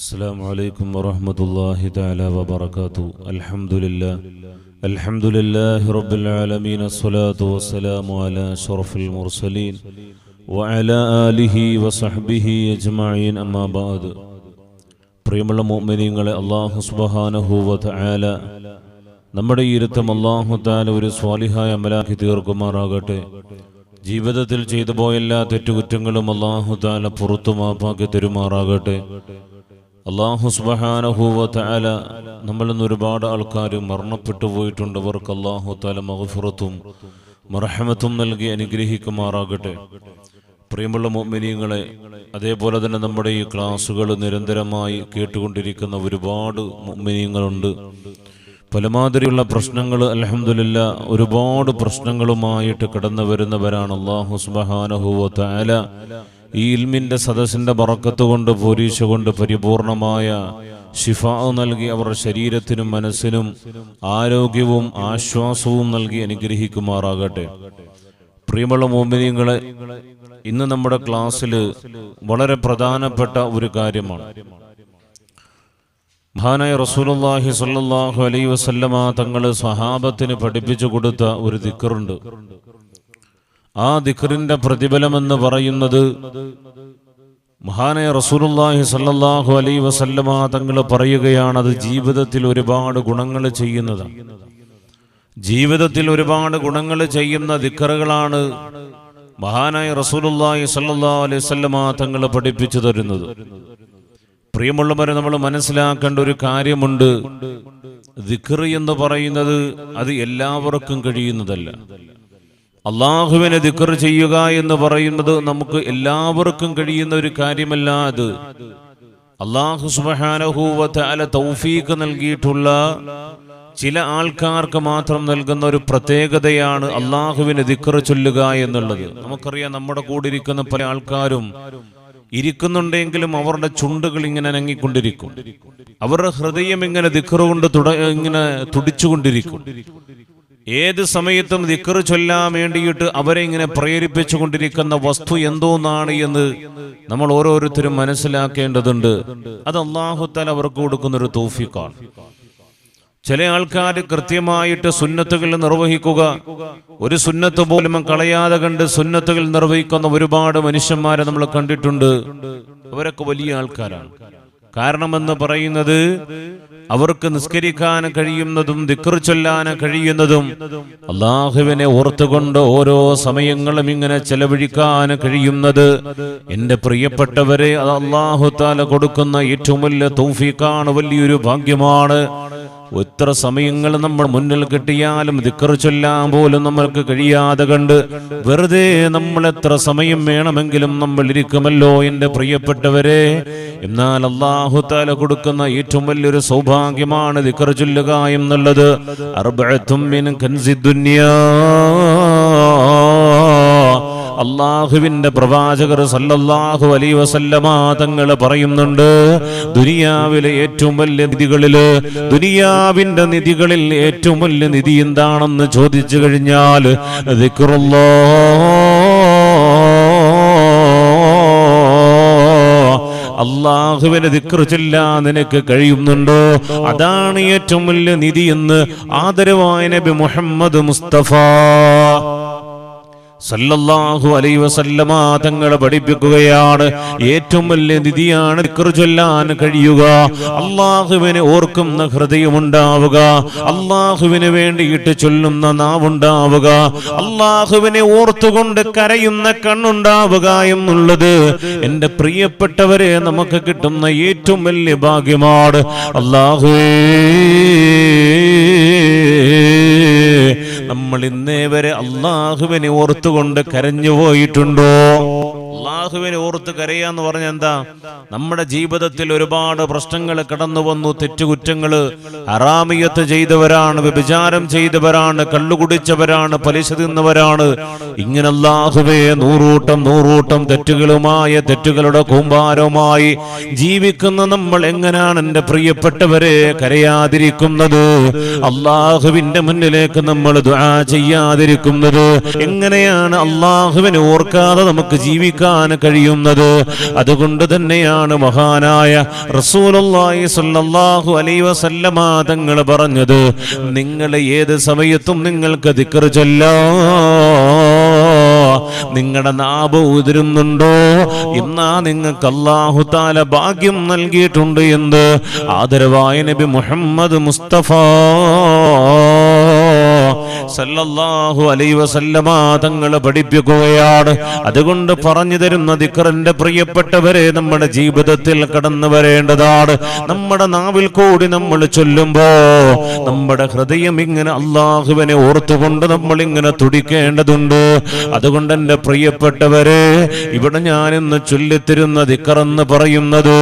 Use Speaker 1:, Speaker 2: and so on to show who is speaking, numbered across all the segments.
Speaker 1: السلام عليكم ورحمة الله تعالى وبركاته الحمد لله الحمد لله رب العالمين الصلاة والسلام على شرف المرسلين وعلى آله وصحبه أجمعين أما بعد പ്രിയമുള്ള മോമിനിയങ്ങളെ അള്ളാഹു സുബഹാനഹൂവത്ത് ആല നമ്മുടെ ഈ ഇരുത്തം അള്ളാഹു താല ഒരു സ്വാലിഹായ അമലാക്കി തീർക്കുമാറാകട്ടെ ജീവിതത്തിൽ ചെയ്തു പോയ എല്ലാ തെറ്റുകുറ്റങ്ങളും അള്ളാഹു താല പുറത്തു മാപ്പാക്കി തരുമാറാകട്ടെ അള്ളാഹു സുബഹാനഹൂവത്ത് ആല നമ്മളിൽ നിന്ന് ഒരുപാട് ആൾക്കാർ മരണപ്പെട്ടു പോയിട്ടുണ്ട്. അവർക്ക് അള്ളാഹു താല മഹഫുറത്തും മറഹമത്തും നൽകി അനുഗ്രഹിക്കുമാറാകട്ടെ. പ്രിയമുള്ള മോമിനിയങ്ങളെ അതേപോലെ തന്നെ നമ്മുടെ ഈ ക്ലാസ്സുകൾ നിരന്തരമായി കേട്ടുകൊണ്ടിരിക്കുന്ന ഒരുപാട് മോമിനിയങ്ങളുണ്ട് പലമാതിരിയുള്ള പ്രശ്നങ്ങൾ അലഹമില്ല ഒരുപാട് പ്രശ്നങ്ങളുമായിട്ട് കടന്നു വരുന്നവരാണ് അള്ളാഹു സുബഹാനഹുവ ഈ ഇൽമിന്റെ സദസ്സിന്റെ ബറക്കത്ത് കൊണ്ട് പോരീശ കൊണ്ട് പരിപൂർണമായ ഷിഫ നൽകി അവർ ശരീരത്തിനും മനസ്സിനും ആരോഗ്യവും ആശ്വാസവും നൽകി അനുഗ്രഹിക്കുമാറാകട്ടെ. പ്രിയമുള്ള മോമിനിയങ്ങളെ ഇന്ന് നമ്മുടെ ക്ലാസ്സിൽ വളരെ പ്രധാനപ്പെട്ട ഒരു കാര്യമാണ്. മഹാനായ റസൂലുള്ളാഹി സ്വല്ലല്ലാഹു അലൈ വസല്ലമ തങ്ങൾ സഹാബത്തിന് പഠിപ്പിച്ചു കൊടുത്ത ഒരു ദിക്കറുണ്ട് ആ ദിഖറിന്റെ പ്രതിഫലമെന്ന് പറയുന്നത് മഹാനായ റസൂലുള്ളാഹി സ്വല്ലല്ലാഹു അലൈഹി വസല്ലമ തങ്ങൾ പറയുകയാണ് അത് ജീവിതത്തിൽ ഒരുപാട് ഗുണങ്ങൾ ചെയ്യുന്നതാണ് ജീവിതത്തിൽ ഒരുപാട് ഗുണങ്ങൾ ചെയ്യുന്ന ദിക്കറുകളാണ് മഹാനായ സ്വല്ലല്ലാഹു അലൈഹി വസല്ലമ തങ്ങൾ പഠിപ്പിച്ചു തരുന്നത്. പ്രിയമുള്ളവരെ നമ്മൾ മനസ്സിലാക്കേണ്ട ഒരു കാര്യമുണ്ട്. ദിഖർ എന്ന് പറയുന്നത് അത് എല്ലാവർക്കും കഴിയുന്നതല്ല. അള്ളാഹുവിനെ ദിക്കർ ചെയ്യുക എന്ന് പറയുന്നത് നമുക്ക് എല്ലാവർക്കും കഴിയുന്ന ഒരു കാര്യമല്ല അത്. അള്ളാഹു സുബഹാനഹൂവത്ത് അല തൗഫീഖ് നൽകിയിട്ടുള്ള ചില ആൾക്കാർക്ക് മാത്രം നൽകുന്ന ഒരു പ്രത്യേകതയാണ് അള്ളാഹുവിന് ദിക്കർ ചൊല്ലുക എന്നുള്ളത്. നമുക്കറിയാം നമ്മുടെ കൂടെ ഇരിക്കുന്ന പല ആൾക്കാരും ഇരിക്കുന്നുണ്ടെങ്കിലും അവരുടെ ചുണ്ടുകൾ ഇങ്ങനെ അനങ്ങിക്കൊണ്ടിരിക്കും. അവരുടെ ഹൃദയം ഇങ്ങനെ ദിക്കറുകൊണ്ട് തുട ഇങ്ങനെ തുടിച്ചുകൊണ്ടിരിക്കും. ഏത് സമയത്തും ദിക്കറ് ചൊല്ലാൻ വേണ്ടിയിട്ട് അവരെ ഇങ്ങനെ പ്രേരിപ്പിച്ചു കൊണ്ടിരിക്കുന്ന വസ്തു എന്തോന്നാണ് എന്ന് നമ്മൾ ഓരോരുത്തരും മനസ്സിലാക്കേണ്ടതുണ്ട്. അത് അള്ളാഹുത്താൽ അവർക്ക് കൊടുക്കുന്ന ഒരു തോഫിക്കാണ് ചില ആൾക്കാർ കൃത്യമായിട്ട് സുന്നത്തുകൾ നിർവഹിക്കുക ഒരു സുന്നത്ത് പോലും കളയാതെ കണ്ട് സുന്നത്തുകൾ നിർവഹിക്കുന്ന ഒരുപാട് മനുഷ്യന്മാരെ നമ്മൾ കണ്ടിട്ടുണ്ട്. അവരൊക്കെ വലിയ ആൾക്കാരാണ്. കാരണമെന്ന് പറയുന്നത് അവർക്ക് നിസ്കരിക്കാൻ കഴിയുന്നതും ദിക്കർ ചൊല്ലാൻ കഴിയുന്നതും അള്ളാഹുവിനെ ഓർത്തുകൊണ്ട് ഓരോ സമയങ്ങളും ഇങ്ങനെ ചെലവഴിക്കാൻ കഴിയുന്നത് എന്റെ പ്രിയപ്പെട്ടവരെ അത് അള്ളാഹു താല കൊടുക്കുന്ന ഏറ്റവും വലിയ തൗഫീഖാണ് വലിയൊരു ഭാഗ്യമാണ്. എത്ര സമയങ്ങൾ നമ്മൾ മുന്നിൽ കിട്ടിയാലും ദിക്കർ ചൊല്ലാൻ പോലും നമ്മൾക്ക് കഴിയാതെ കണ്ട് വെറുതെ നമ്മൾ എത്ര സമയം വേണമെങ്കിലും നമ്മൾ ഇരിക്കുമല്ലോ എന്റെ പ്രിയപ്പെട്ടവരെ. എന്നാൽ അള്ളാഹു താല കൊടുക്കുന്ന ഏറ്റവും വലിയൊരു സൗഭാഗ്യമാണ് ദിക്കർ ചൊല്ലുക എന്നുള്ളത്. അർബഅത്തും അള്ളാഹുവിന്റെ പ്രവാചകർ സല്ലല്ലാഹു അലൈഹി വസല്ലമ തങ്ങൾ പറയുന്നുണ്ട് ദുനിയാവിലെ ഏറ്റവും വലിയ നിധികളിൽ ദുനിയാവിന്റെ നിധികളിൽ ഏറ്റവും വലിയ നിധി എന്താണെന്ന് ചോദിച്ചു കഴിഞ്ഞാൽ അള്ളാഹുവിനെ ചൊല്ലാൻ നിനക്ക് കഴിയുന്നുണ്ടോ. അതാണ് ഏറ്റവും വലിയ നിധി എന്ന് ആദരവായ നബി മുഹമ്മദ് മുസ്തഫ. സല്ലല്ലാഹു അലൈ വസല്ലമ തങ്ങളെ പഠിപ്പിക്കുകയാണ്. ഏറ്റവും വലിയ നിധിയാണ് ചൊല്ലാൻ കഴിയുക. അള്ളാഹുവിനെ ഓർക്കുന്ന ഹൃദയമുണ്ടാവുക. അള്ളാഹുവിന് വേണ്ടിയിട്ട് ചൊല്ലുന്ന നാവുണ്ടാവുക. അള്ളാഹുവിനെ ഓർത്തുകൊണ്ട് കരയുന്ന കണ്ണുണ്ടാവുക എന്നുള്ളത് എന്റെ പ്രിയപ്പെട്ടവരെ നമുക്ക് കിട്ടുന്ന ഏറ്റവും വലിയ ഭാഗ്യമാണ്. അള്ളാഹുവേ. നമ്മൾ ഇന്നേ വരെ അള്ളാഹുവിനെ ഓർത്തുകൊണ്ട് കരഞ്ഞു പോയിട്ടുണ്ടോ അള്ളാഹുവിനെ ഓർത്ത് കരയാന്ന് പറഞ്ഞ എന്താ? നമ്മുടെ ജീവിതത്തിൽ ഒരുപാട് പ്രശ്നങ്ങൾ കടന്നു വന്നു തെറ്റുകുറ്റങ്ങൾ. അറാമിയത്ത് ചെയ്തവരാണ് വ്യഭിചാരം ചെയ്തവരാണ് കള്ളുകുടിച്ചവരാണ് പലിശ തിന്നവരാണ് ഇങ്ങനെ അള്ളാഹുവെ നൂറൂട്ടം നൂറൂട്ടം തെറ്റുകളുമായ തെറ്റുകളുടെ കൂമ്പാരവുമായി ജീവിക്കുന്ന നമ്മൾ എങ്ങനെയാണ് എന്റെ പ്രിയപ്പെട്ടവരെ കരയാതിരിക്കുന്നത്? അള്ളാഹുവിന്റെ മുന്നിലേക്ക് നമ്മൾ ദുആ ചെയ്യാതിരിക്കുന്നത്. എങ്ങനെയാണ് അള്ളാഹുവിനെ ഓർക്കാതെ നമുക്ക് ജീവിക്കാൻ കഴിയുന്നത്. അതുകൊണ്ട് തന്നെയാണ് മഹാനായ സ്വല്ലല്ലാഹു അലൈഹി വസല്ലമ തങ്ങൾ പറഞ്ഞത് നിങ്ങൾ ഏത് സമയത്തും നിങ്ങൾക്ക് ദിക്ർ ചൊല്ലോ. നിങ്ങളുടെ നാബ് ഉതിരുന്നുണ്ടോ? എന്നാ നിങ്ങൾക്ക് അള്ളാഹു താല ഭാഗ്യം നൽകിയിട്ടുണ്ട് എന്ത്? ആദരവായ നബി മുഹമ്മദ് മുസ്തഫ. സല്ലല്ലാഹു വസല്ലമ പഠിപ്പിക്കുകയാണ്. അതുകൊണ്ട് പറഞ്ഞു തരുന്ന ദിക്കറിന്റെ പ്രിയപ്പെട്ടവരെ നമ്മുടെ ജീവിതത്തിൽ കടന്നു വരേണ്ടതാണ്. നമ്മുടെ നാവിൽ കൂടി നമ്മൾ ചൊല്ലുമ്പോ നമ്മുടെ ഹൃദയം ഇങ്ങനെ അള്ളാഹുവിനെ ഓർത്തുകൊണ്ട് നമ്മൾ ഇങ്ങനെ തുടിക്കേണ്ടതുണ്ട്. അതുകൊണ്ട് എന്റെ പ്രിയപ്പെട്ടവരെ ഇവിടെ ഞാൻ ഇന്ന് ചൊല്ലിത്തരുന്ന ദിക്കറെന്ന് പറയുന്നത്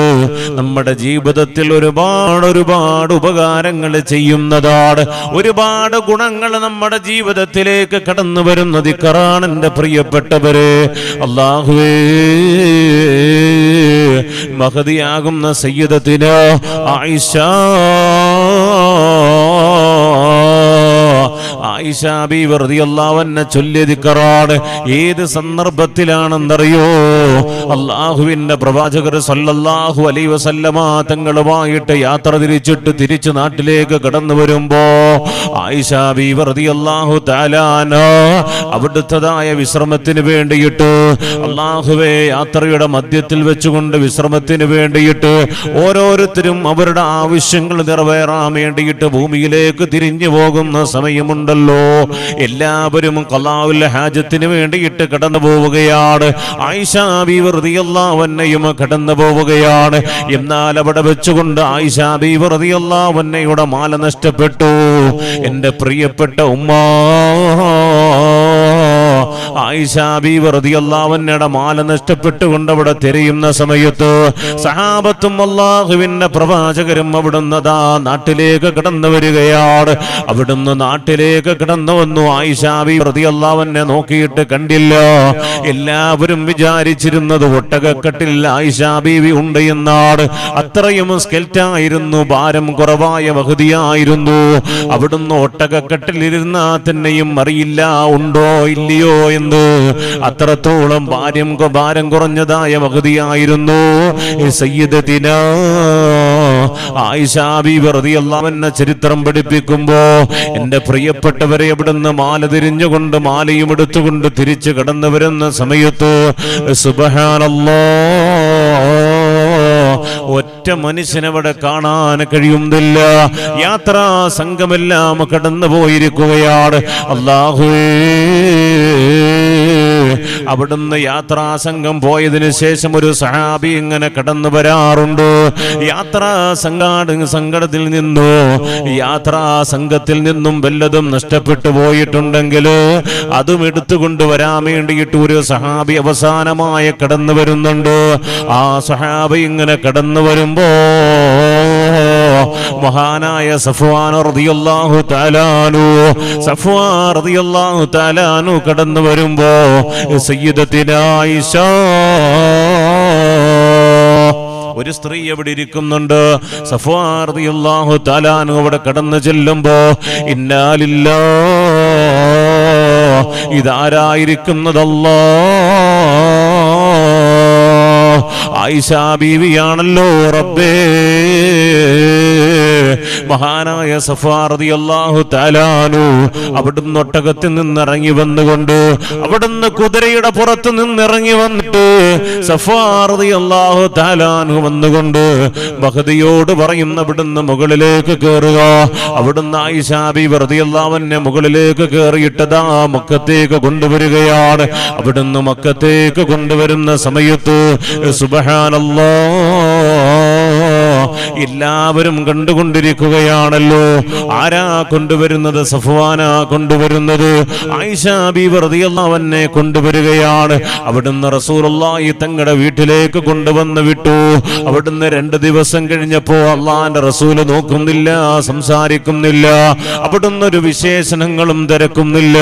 Speaker 1: നമ്മുടെ ജീവിതത്തിൽ ഒരുപാട് ഒരുപാട് ഉപകാരങ്ങൾ ചെയ്യുന്നതാണ്. ഒരുപാട് ഗുണങ്ങൾ നമ്മുടെ ജീവിതത്തിലേക്ക് കടന്നു വരുന്ന ദിക്കറാണ് എന്റെ പ്രിയപ്പെട്ടവരെ. അള്ളാഹുവേ മഹതിയാകുന്ന സയ്യിദത്തിന് ആയിഷ. ആയിഷ ബി വെറുതെയല്ലാവന്നെ ചൊല്ലിയതിക്കറാണ് ഏത് സന്ദർഭത്തിലാണെന്നറിയോ? അള്ളാഹുവിന്റെ പ്രവാചകർ സല്ലല്ലാഹു അലൈ വസല്ലമ തങ്ങളുമായിട്ട് യാത്ര തിരിച്ചിട്ട് തിരിച്ചു നാട്ടിലേക്ക് കടന്നു വരുമ്പോ ആയിഷ ബി വെറുതെയല്ലാഹു താലാന അവിടുത്തതായ വിശ്രമത്തിന് വേണ്ടിയിട്ട് അള്ളാഹുവെ യാത്രയുടെ മധ്യത്തിൽ വെച്ചുകൊണ്ട് വിശ്രമത്തിന് വേണ്ടിയിട്ട് ഓരോരുത്തരും അവരുടെ ആവശ്യങ്ങൾ നിറവേറാൻ വേണ്ടിയിട്ട് ഭൂമിയിലേക്ക് തിരിഞ്ഞു പോകുന്ന സമയമുണ്ടല്ലോ. എല്ലാവരും കലാവുൽ ഹാജത്തിന് വേണ്ടിയിട്ട് കടന്നു പോവുകയാണ്. ആയിഷാബി വെറുതെയല്ലാവന്നെയും കടന്നു പോവുകയാണ്. എന്നാൽ അവിടെ വെച്ചുകൊണ്ട് ആയിഷാബി വെറുതെയല്ലാവന്നയുടെ മാല നഷ്ടപ്പെട്ടു. എന്റെ പ്രിയപ്പെട്ട ഉമ്മ. ആയിഷാബി വെറുതെയല്ലാവന്നയുടെ മാല നഷ്ടപ്പെട്ടുകൊണ്ട് അവിടെ തിരയുന്ന സമയത്ത് സഹാബത്തും അള്ളാഹുവിന്റെ പ്രവാചകരും അവിടുന്ന് ദാ നാട്ടിലേക്ക് കടന്നു വരികയാണ്. അവിടുന്ന് നാട്ടിലേക്ക് കടന്നു വന്നു. ആയിഷാബി പ്രതിയല്ലാവനെ നോക്കിയിട്ട് കണ്ടില്ല. എല്ലാവരും വിചാരിച്ചിരുന്നത് ഒട്ടകക്കെട്ടിൽ ആയിഷാബീവി ഉണ്ട് എന്നാണ്. അത്രയും സ്കെൽറ്റായിരുന്നു ഭാരം കുറവായ വഹതിയായിരുന്നു. അവിടുന്ന് ഒട്ടകക്കെട്ടിലിരുന്നാ തന്നെയും അറിയില്ല ഉണ്ടോ ഇല്ലയോ എന്ന് അത്രത്തോളം ഭാര്യം ഭാരം കുറഞ്ഞതായ എന്ന ചരിത്രം പഠിപ്പിക്കുമ്പോ എന്റെ പ്രിയപ്പെട്ടവരെ അവിടുന്ന് മാല തിരിഞ്ഞുകൊണ്ട് മാലയും എടുത്തുകൊണ്ട് തിരിച്ചു കടന്നു വരുന്ന സമയത്ത് സുബഹാനല്ലോ ഒറ്റ മനുഷ്യനവിടെ കാണാൻ കഴിയുന്നില്ല. യാത്രാ സംഘമെല്ലാം കടന്നു പോയിരിക്കുകയാണ് അള്ളാഹുവേ അവിടുന്ന് യാത്രാസംഘം പോയതിനു ശേഷം ഒരു സഹാബി ഇങ്ങനെ കടന്നു വരാറുണ്ട്. യാത്രാ സംഘാട സങ്കടത്തിൽ നിന്നു യാത്രാ സംഘത്തിൽ നിന്നും വല്ലതും നഷ്ടപ്പെട്ടു പോയിട്ടുണ്ടെങ്കിൽ അതും എടുത്തുകൊണ്ട് വരാൻ വേണ്ടിയിട്ട് ഒരു സഹാബി അവസാനമായ കടന്നു വരുന്നുണ്ട്. ആ സഹാബി ഇങ്ങനെ കടന്നു വരുമ്പോ മഹാനായ സഫ്വാൻ റളിയല്ലാഹു തആലാനു സഫ്വാൻ റളിയല്ലാഹു തആലാനു കടന്നു വരുമ്പോ സയ്യിദത്തിന ആയിഷ ഒരു സ്ത്രീ എവിടെ ഇരിക്കുന്നുണ്ട്. സഫാറിയാഹു താലാനു അവിടെ കടന്നു ചെല്ലുമ്പോ ഇന്നാലില്ല ഇതാരായിരിക്കുന്നതല്ലോ? ആയിഷ ബീവിയാണല്ലോ റബ്ബേ. മഹാനായ സഫാറതി അള്ളാഹു താലാനു അവിടുന്ന് ഒട്ടകത്തിൽ നിന്നിറങ്ങി വന്നുകൊണ്ട് അവിടുന്ന് കുതിരയുടെ പുറത്ത് നിന്നിറങ്ങി വന്നിട്ട് സഫാറതി അള്ളാഹു താലാനു വന്നുകൊണ്ട് ബഹദിയോട് പറയുന്ന അവിടുന്ന് മുകളിലേക്ക് കയറുക അവിടുന്ന് ആയിഷാബി വെറുതെ അള്ളാവന്നെ മുകളിലേക്ക് കയറിയിട്ടതാ മക്കത്തേക്ക് കൊണ്ടുവരികയാണ്. അവിടുന്ന് മക്കത്തേക്ക് കൊണ്ടുവരുന്ന സമയത്ത് സുബഹാനല്ലോ എല്ലാവരും കണ്ടുകൊണ്ടിരിക്കുകയാണല്ലോ. ആരാ കൊണ്ടുവരുന്നത്? സഫ്വാന കൊണ്ടുവരുന്നത്? ആയിഷ ബീവർദിയല്ലാവന്നെ കൊണ്ടുവരികയാണ്. അവിടുന്ന് റസൂലുള്ളാഹി തങ്ങളുടെ വീട്ടിലേക്ക് കൊണ്ടുവന്ന് വിട്ടു. അവിടുന്ന് രണ്ട് ദിവസം കഴിഞ്ഞപ്പോ അള്ളാന്റെ റസൂൽ നോക്കുന്നില്ല സംസാരിക്കുന്നില്ല. അവിടുന്ന് ഒരു വിശേഷണങ്ങളും തിരക്കുന്നില്ല.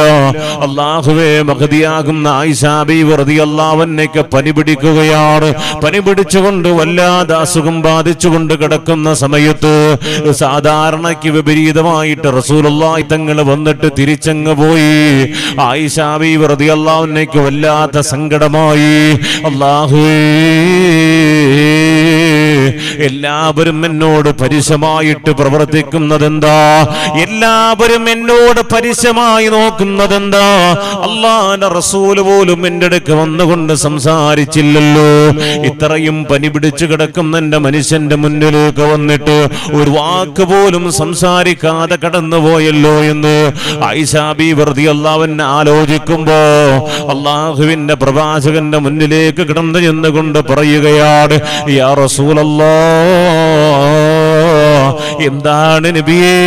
Speaker 1: അള്ളാഹുവേ മഹതിയാകുന്ന ഐഷാബി ബീവർദിയല്ലാവന്നേക്ക് പനി പിടിക്കുകയാണ്. പനി പിടിച്ചുകൊണ്ട് വല്ലാതെ അസുഖം ബാധിച്ചുകൊണ്ട് കിട കിടക്കുന്ന സമയത്ത് സാധാരണയ്ക്ക് വിപരീതമായിട്ട് റസൂലുള്ളാഹി തങ്ങൾ വന്നിട്ട് തിരിച്ചങ്ങ് പോയി. ആയിഷാബി വെറുതെ അള്ളാഹുനേക്ക് വല്ലാത്ത സങ്കടമായി. അള്ളാഹുവേ എല്ലാവരും എന്നോട് പരിശമായിട്ട് പ്രവർത്തിക്കുന്നത് എന്താ എല്ലാവരും എന്നോട് പരിശമായി നോക്കുന്നത് എന്താ അള്ളാന്റെ റസൂൽ പോലും എന്റെ അടുക്ക് വന്നുകൊണ്ട് സംസാരിച്ചില്ലല്ലോ. ഇത്രയും പനി പിടിച്ചു കിടക്കുന്ന എന്റെ മനുഷ്യന്റെ മുന്നിലേക്ക് വന്നിട്ട് ഒരു വാക്ക് പോലും സംസാരിക്കാതെ കടന്നുപോയല്ലോ എന്ന് ഐഷാബി വെറുതെ അള്ളാവൻ ആലോചിക്കുമ്പോ അള്ളാഹുവിന്റെ പ്രവാചകന്റെ മുന്നിലേക്ക് കിടന്നു ചെന്നുകൊണ്ട് പറയുകയാണ് യാ റസൂലല്ലാ എന്താണ് നബിയേ?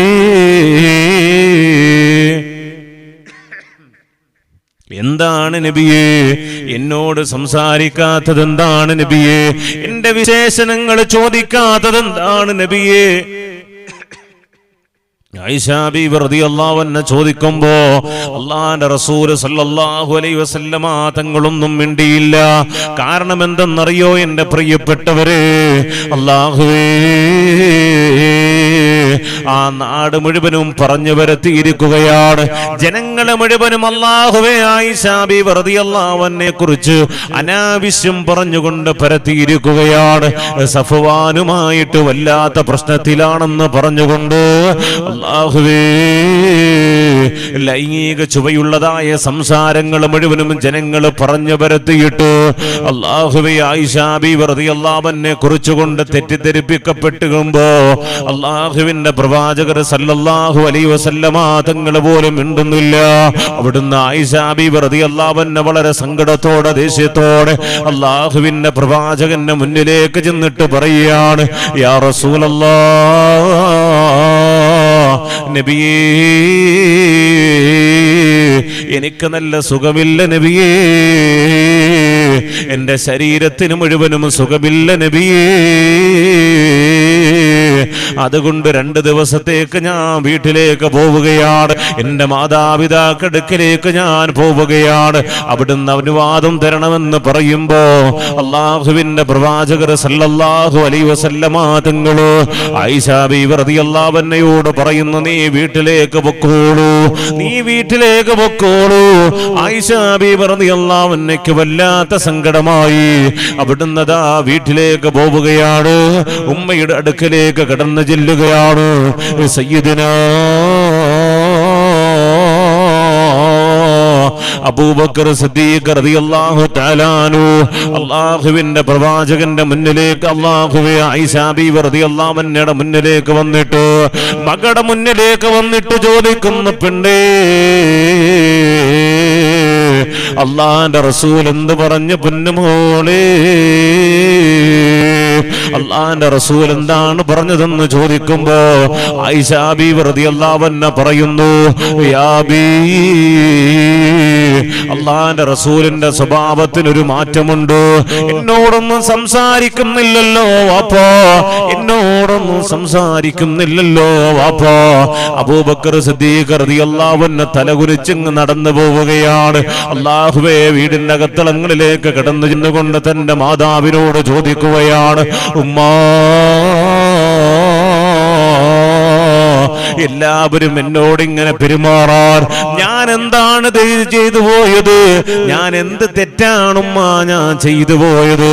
Speaker 1: എന്താണ് നബിയേ? എന്നോട് സംസാരിക്കാത്തത് എന്താണ് നബിയേ? എന്റെ വിശേഷണങ്ങൾ ചോദിക്കാത്തത് എന്താണ് നബിയേ? അള്ളാവെന്നെ ചോദിക്കുമ്പോ അള്ളാന്റെ റസൂൽ സല്ലല്ലാഹു അലൈഹി വസല്ലമ തങ്ങളൊന്നും മിണ്ടിയില്ല. കാരണം എന്തെന്നറിയോ എന്റെ പ്രിയപ്പെട്ടവരെ? അള്ളാഹുവേ ആ നാട് മുഴുവനും പറഞ്ഞു വരത്തിയിരിക്കുകയാണ് ജനങ്ങളെ മുഴുവനും അള്ളാഹുവേ ആയിഷാബി വെറുതെ അള്ളാഹുവിനെ കുറിച്ച് അനാവശ്യം പറഞ്ഞുകൊണ്ട് പരത്തിയിരിക്കുകയാണ്. സഫുവാനുമായിട്ട് വല്ലാത്ത പ്രശ്നത്തിലാണെന്ന് പറഞ്ഞുകൊണ്ട് അള്ളാഹുവേ ലൈംഗിക ചുവയുള്ളതായ സംസാരങ്ങൾ മുഴുവനും ജനങ്ങൾ പറഞ്ഞു പരത്തിയിട്ട് അള്ളാഹുബി ആയിഷാബി വെറുതെ അള്ളാബനെ കുറിച്ചുകൊണ്ട് തെറ്റിദ്ധരിപ്പിക്കപ്പെട്ടുമ്പോ അള്ളാഹുവിന്റെ പ്രവാചകർ സല്ലല്ലാഹു അലൈ വസല്ലമ തങ്ങൾ പോലും മിണ്ടുന്നില്ല. അവിടുന്ന് ആയിഷാബി വെറുതെ അള്ളാബന്നെ വളരെ സങ്കടത്തോടെ ദേഷ്യത്തോടെ അള്ളാഹുവിന്റെ പ്രവാചകന്റെ മുന്നിലേക്ക് ചെന്നിട്ട് പറയുകയാണ് യാ റസൂലല്ലാ നബിയേ എനിക്ക് നല്ല സുഖമില്ല നബിയേ. എന്റെ ശരീരത്തിന് മുഴുവനും സുഖമില്ല നബിയേ. അതുകൊണ്ട് രണ്ട് ദിവസത്തേക്ക് ഞാൻ വീട്ടിലേക്ക് പോവുകയാണ്. എന്റെ മാതാപിതാക്കടുക്കിലേക്ക് ഞാൻ പോവുകയാണ്. അവിടുന്ന് അനുവാദം തരണമെന്ന് പറയുമ്പോ അള്ളാഹുവിന്റെ പ്രവാചകർ സല്ലല്ലാഹു അലൈ വസല്ലമ തങ്ങൾ ഐഷാബി അള്ളാവന്നയോട് പറയുന്നു നീ വീട്ടിലേക്ക് പൊക്കോളൂ നീ വീട്ടിലേക്ക് പൊക്കോളൂ. ഐഷാബി അള്ളാവന്നയ്ക്ക് വല്ലാത്ത സങ്കടമായി. അവിടുന്ന് ദാ വീട്ടിലേക്ക് പോവുകയാണ്. ഉമ്മയുടെ അടുക്കലേക്ക് കടന്നു ചെല്ലുകയാണ് സയ്യിദിന അബൂബക്കർ സിദ്ദീഖ് റളിയല്ലാഹു തആലാനു അല്ലാഹുവിന്റെ പ്രവാചകന്റെ മുന്നിലേക്ക് അല്ലാഹുവേ ആയിഷ ബീവി റളിയല്ലാഹു അൻഹയുടെ മുന്നിലേക്ക് വന്നിട്ട് മകളുടെ മുന്നിലേക്ക് വന്നിട്ട് ചോദിക്കുന്ന പെണ്ണേ അള്ളാന്റെ റസൂൽ എന്ന് പറഞ്ഞു പൊന്നുമോളേ? അള്ളാന്റെ റസൂൽ എന്താണ് പറഞ്ഞതെന്ന് ചോദിക്കുമ്പോ ഐഷാബി വെറുതെ അള്ളാവെന്ന പറയുന്നു അള്ളാന്റെ റസൂലിന്റെ സ്വഭാവത്തിന് ഒരു മാറ്റമുണ്ട്. എന്നോടൊന്നും സംസാരിക്കുന്നില്ലല്ലോ വാപ്പോ. എന്നോടൊന്നും സംസാരിക്കുന്നില്ലല്ലോ വാപ്പോ. അബൂബക്കർ സിദ്ദീഖ് അള്ളാവെന്നെ തലകുനിച്ചിങ് നടന്നു പോവുകയാണ്. അള്ളാഹുവേ വീടിന്റെ അകത്തളങ്ങളിലേക്ക് കിടന്നു ചെന്നുകൊണ്ട് തന്റെ മാതാവിനോട് ചോദിക്കുകയാണ് ഉമ്മാ എല്ലാവരും എന്നോട് ഇങ്ങനെ പെരുമാറാൻ. ഞാൻ എന്താണ് ചെയ്തു പോയത്? ഞാൻ എന്ത് തെറ്റാണുമ്മ ഞാൻ ചെയ്തു പോയത്?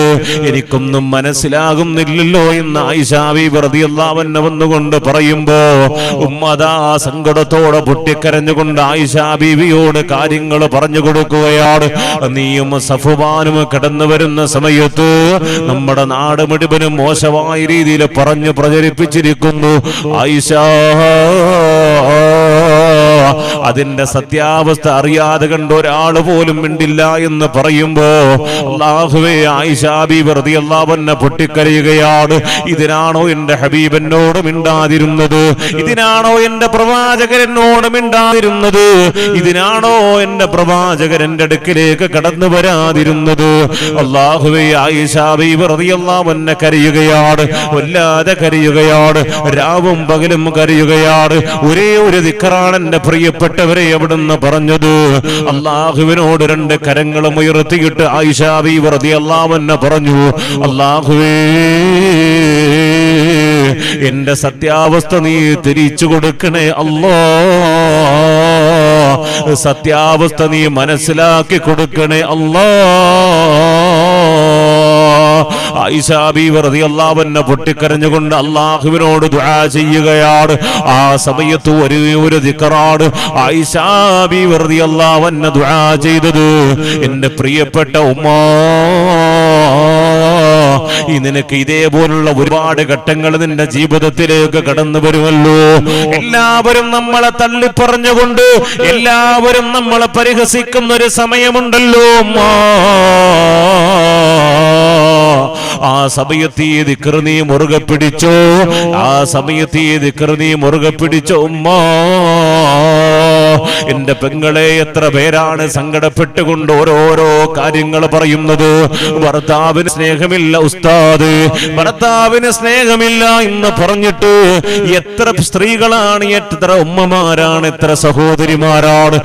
Speaker 1: എനിക്കൊന്നും മനസ്സിലാകുന്നില്ലല്ലോ എന്ന് ആയിഷാവി വെറുതെ എല്ലാവന്നെ വന്നുകൊണ്ട് പറയുമ്പോ ഉമ്മതാ സങ്കടത്തോടെ പൊട്ടിക്കരഞ്ഞുകൊണ്ട് ആയിഷാ ബീവിയോട് കാര്യങ്ങൾ പറഞ്ഞു കൊടുക്കുകയാണ്. നീയും സഫുബാനും കടന്നു വരുന്ന സമയത്ത് നമ്മുടെ നാട് മുഴുവനും മോശമായ രീതിയിൽ പറഞ്ഞു പ്രചരിപ്പിച്ചിരിക്കുന്നു. Ayisha oh, oh. oh. അതിന്റെ സത്യാവസ്ഥ അറിയാതെ കണ്ട ഒരാൾ പോലും മിണ്ടില്ല എന്ന് പറയുമ്പോ അള്ളാഹുവേ ആയിഷാബി വെറുതെ അള്ളാവന്നെ പൊട്ടിക്കരയുകയാണ്. ഇതിനാണോ എന്റെ ഹബീബനോട് മിണ്ടാതിരുന്നത്? ഇതിനാണോ എന്റെ പ്രവാചകൻ എന്നോട് മിണ്ടാതിരുന്നത്? ഇതിനാണോ എന്റെ പ്രവാചകൻ എന്റെ അടുക്കിലേക്ക് കടന്നു വരാതിരുന്നത്? അള്ളാഹുവേ ആയിഷാബി വെറുതെ അള്ളാവന്നെ കരയുകയാണ്. വല്ലാതെ കരയുകയാണ്. രാവും പകലും കരയുകയാണ്. ഒരേ ഒരു ദിക്കറാണ് എന്റെ പ്രിയപ്പെട്ടവരെ എവിടുന്ന് പറഞ്ഞത്? അള്ളാഹുവിനോട് രണ്ട് കരങ്ങളും ഉയർത്തിയിട്ട് ആയിഷാബി വെറുതെ അള്ളാവന്നെ പറഞ്ഞു അള്ളാഹുവേ എന്റെ സത്യാവസ്ഥ നീ തിരിച്ചു കൊടുക്കണേ അല്ലോ. സത്യാവസ്ഥ നീ മനസ്സിലാക്കി കൊടുക്കണേ അല്ലോ. അള്ളാവന്നെ പൊട്ടിക്കരഞ്ഞുകൊണ്ട് അള്ളാഹുവിനോട് ദുആ ചെയ്യുകയാണ്. ആ സമയത്ത് ഒരു ഒരു ദിക്കറാണ് അള്ളാവന്നെ ദുആ ചെയ്തത്. എന്റെ പ്രിയപ്പെട്ട ഉമ്മ ഈ നിനക്ക് ഇതേപോലുള്ള ഒരുപാട് ഘട്ടങ്ങൾ നിന്റെ ജീവിതത്തിലേക്ക് കടന്നു വരുമല്ലോ. എല്ലാവരും നമ്മളെ തള്ളിപ്പറഞ്ഞുകൊണ്ട് എല്ലാവരും നമ്മളെ പരിഹസിക്കുന്ന ഒരു സമയമുണ്ടല്ലോ ആ സമയത്ത് ഈ ദിക്ർ നീ മുറുകെ പിടിച്ചോ. ആ സമയത്ത് ഈ ദിക്ർ നീ മുറുകെ പിടിച്ചോ. ഉമ്മ എന്റെ പെങ്ങളെ എത്ര പേരാണ് സങ്കടപ്പെട്ടുകൊണ്ട് ഓരോരോ കാര്യങ്ങൾ പറയുന്നത്. ഭർത്താവിന് സ്നേഹമില്ല ഉസ്താദ്. ഭർത്താവിന് സ്നേഹമില്ല എന്ന് പറഞ്ഞിട്ട് എത്ര സ്ത്രീകളാണ് എത്ര ഉമ്മമാരാണ് എത്ര സഹോദരിമാരാണ്.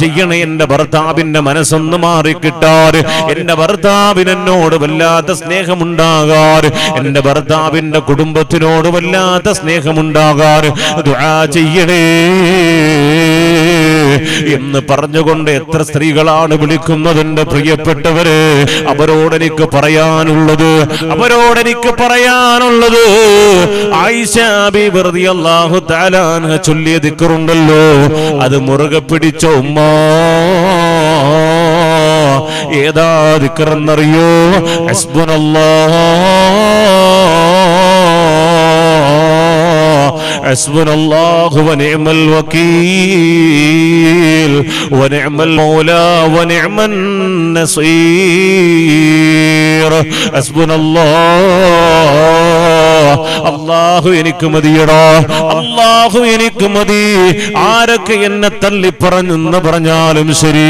Speaker 1: ചെയ്യണേ എന്റെ ഭർത്താവിന്റെ മനസ്സൊന്ന് മാറിക്കിട്ടാറ് എന്റെ ഭർത്താവിന് എന്നോട് വല്ലാത്ത സ്നേഹമുണ്ടാകാർ എന്റെ ഭർത്താവിന്റെ കുടുംബത്തിനോട് വല്ലാത്ത സ്നേഹമുണ്ടാകാർ ദുആ ചെയ്യണേ. എന്ന് പറഞ്ഞുകൊണ്ട് എത്ര സ്ത്രീകളാണ് വിളിക്കുന്നത് എന്റെ പ്രിയപ്പെട്ടവര്. അവരോടെനിക്ക് പറയാനുള്ളത് അവരോടെനിക്ക് പറയാനുള്ളത്. ചൊല്ലിയ ദിക്കറുണ്ടല്ലോ അത് മുറുകെ പിടിച്ച ഉമ്മ. ഏതാ ദിക്കറെന്നറിയോ? ഹസ്ബുനല്ലാഹ്. حسبنا الله ونعم الوكيل ونعم المولى ونعم النصير حسبنا الله അള്ളാഹു എനിക്ക് മതിയടാ അള്ളാഹു എനിക്ക് മതി ആരൊക്കെ എന്നെ തള്ളി പറഞ്ഞെന്ന് പറഞ്ഞാലും ശരി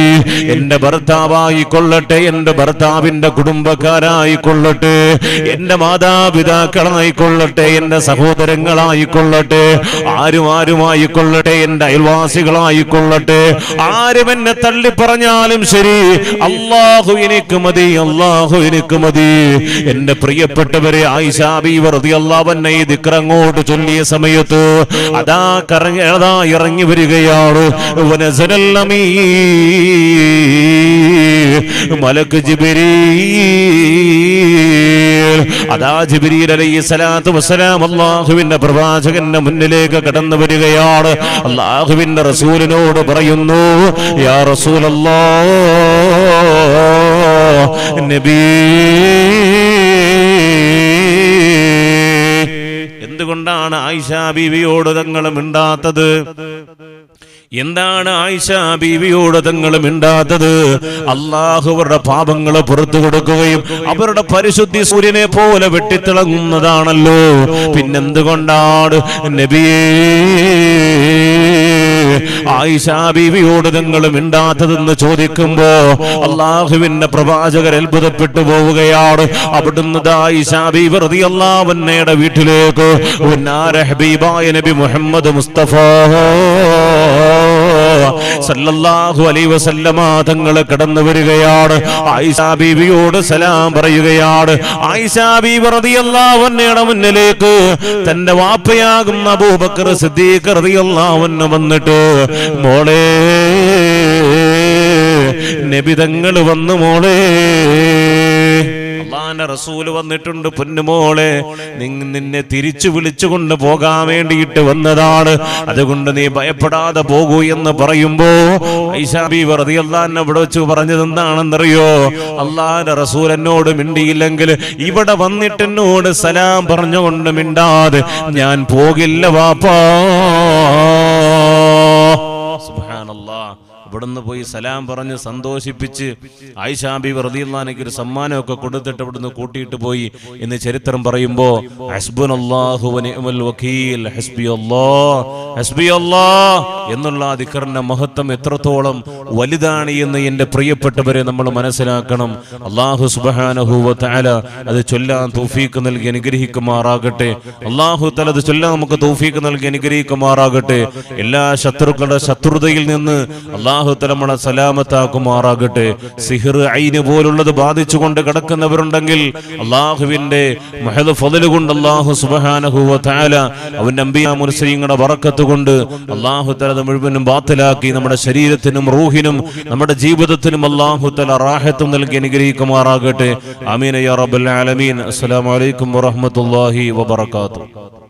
Speaker 1: എന്റെ ഭർത്താവായിക്കൊള്ളട്ടെ എന്റെ ഭർത്താവിന്റെ കുടുംബക്കാരായിക്കൊള്ളട്ടെ എന്റെ മാതാപിതാക്കളായിക്കൊള്ളട്ടെ എന്റെ ആരും ആരുമായിക്കൊള്ളട്ടെ എന്റെ അയൽവാസികളായിക്കൊള്ളട്ടെ ആരും എന്നെ തള്ളി പറഞ്ഞാലും ശരി. അള്ളാഹു എനിക്ക് മതി. അള്ളാഹു എനിക്ക് മതി. എന്റെ പ്രിയപ്പെട്ടവരെ ആയിഷാബി വെറുതെ അള്ളാവന്നെ ഈ ദിക്രങ്ങോട്ട് ചൊല്ലിയ സമയത്ത് അതാ കറങ്ങി അതാ ഇറങ്ങി വരികയാണ്. മലക്ക് ജിബിരീൽ. അതാ ജിബിരി അലൈഹി സ്വലാത്തു വസ്സലാം അള്ളാഹുവിന്റെ പ്രവാചകന്റെ മുന്നിലേക്ക് കടന്നു വരികയാണ്. അള്ളാഹുവിന്റെ റസൂലിനോട് പറയുന്നു യാ റസൂലല്ലാ എന്തുകൊണ്ടാണ് ആയിഷ ബീവിയോട് തങ്ങൾ മിണ്ടാത്തത്? എന്താണ് ആയിഷ ബീവിയോട് തങ്ങൾ മിണ്ടാത്തത്? അള്ളാഹുവരുടെ പാപങ്ങൾ പുറത്തു കൊടുക്കുകയും അവരുടെ പരിശുദ്ധി സൂര്യനെ പോലെ വെട്ടിത്തിളങ്ങുന്നതാണല്ലോ. പിന്നെന്തുകൊണ്ടാണ് നബിയേ? ആയിഷ ബീവിയോട് നിങ്ങൾ മിണ്ടാത്തതെന്ന് ചോദിക്കുമ്പോ അള്ളാഹുവിന്റെ പ്രവാചകർ അത്ഭുതപ്പെട്ടു പോവുകയാണ്. അവിടുന്ന് ആയിഷ വീട്ടിലേക്ക്. ഹബീബായ നബി മുഹമ്മദ് മുസ്തഫ. സല്ലല്ലാഹു അലൈഹി വസല്ലമ തങ്ങൾ കടന്നു വരികയാണ്. ആയിഷ ബീവിയോട് സലാം പറയുകയാണ്. ആയിഷ ബീവി റളിയല്ലാഹു അൻഹയുടെ മുന്നിലേക്ക്. തന്റെ വാപ്പയാകുന്ന അബൂബക്കർ സിദ്ദീഖ് റളിയല്ലാഹു അൻഹു വന്നിട്ട് മോളെ നബിതങ്ങൾ വന്നു മോളെ. അള്ളാന്റെ റസൂൽ വന്നിട്ടുണ്ട് പൊന്നുമോളെ. നിന്നെ തിരിച്ചു വിളിച്ചുകൊണ്ട് പോകാൻ വേണ്ടിയിട്ട് വന്നതാണ്. അതുകൊണ്ട് നീ ഭയപ്പെടാതെ പോകൂ എന്ന് പറയുമ്പോ ഐഷാബി വെറുതെ അള്ളാഹിനെ അവിടെ വെച്ച് പറഞ്ഞത് എന്താണെന്നറിയോ? അള്ളാന്റെ റസൂൽ എന്നോട് മിണ്ടിയില്ലെങ്കിൽ ഇവിടെ വന്നിട്ട് എന്നോട് സലാം പറഞ്ഞുകൊണ്ട് മിണ്ടാതെ ഞാൻ പോകില്ല വാപ്പാ. ഇവിടുന്ന് പോയി സലാം പറഞ്ഞ് സന്തോഷിപ്പിച്ച് ആയിഷാബി വെറുതെയുള്ളാനയ്ക്ക് ഒരു സമ്മാനമൊക്കെ കൊടുത്തിട്ട് ഇവിടുന്ന് കൂട്ടിയിട്ട് പോയി. എന്ന് ചരിത്രം പറയുമ്പോൾ എന്നുള്ള ദിക്കറിന്റെ മഹത്വം എത്രത്തോളം വലുതാണ് എന്ന് എന്റെ പ്രിയപ്പെട്ടവരെ നമ്മൾ മനസ്സിലാക്കണം. അള്ളാഹു സുബ്ഹാനഹു വ അത് ചൊല്ലാൻ തൗഫീക്ക് നൽകി അനുഗ്രഹിക്കുമാറാകട്ടെ. അള്ളാഹു തല അത് ചൊല്ലാൻ നമുക്ക് തൗഫീക്ക് നൽകി അനുഗ്രഹിക്കുമാറാകട്ടെ. എല്ലാ ശത്രുക്കളുടെ ശത്രുതയിൽ നിന്ന് അള്ളാഹു അള്ളാഹു തല നമ്മളെ സലാമത്താക്കുമാറാകട്ടെ. സിഹർ ഐന് പോലുള്ളത് ബാധിച്ചുകൊണ്ട് കിടക്കുന്നവരുണ്ടെങ്കിൽ അള്ളാഹുവിന്റെ മഹദ് ഫതിൽ കൊണ്ട് അള്ളാഹു സുബ്ഹാനഹു വ തആല അവന്റെ അമ്പിയ മുർസലീങ്ങളുടെ വറക്കത്ത് കൊണ്ട് അള്ളാഹു തല മുഴുവനും ബാത്തിലാക്കി നമ്മുടെ ശരീരത്തിനും റൂഹിനും നമ്മുടെ ജീവിതത്തിനും അള്ളാഹു തല റാഹത്തും നൽകി അനുഗ്രഹിക്കുമാറാകട്ടെ. അമീൻ യാ റബ്ബൽ ആലമീൻ. അസ്സലാമു അലൈക്കും വറഹ്മത്തുള്ളാഹി വബറകാതുഹു.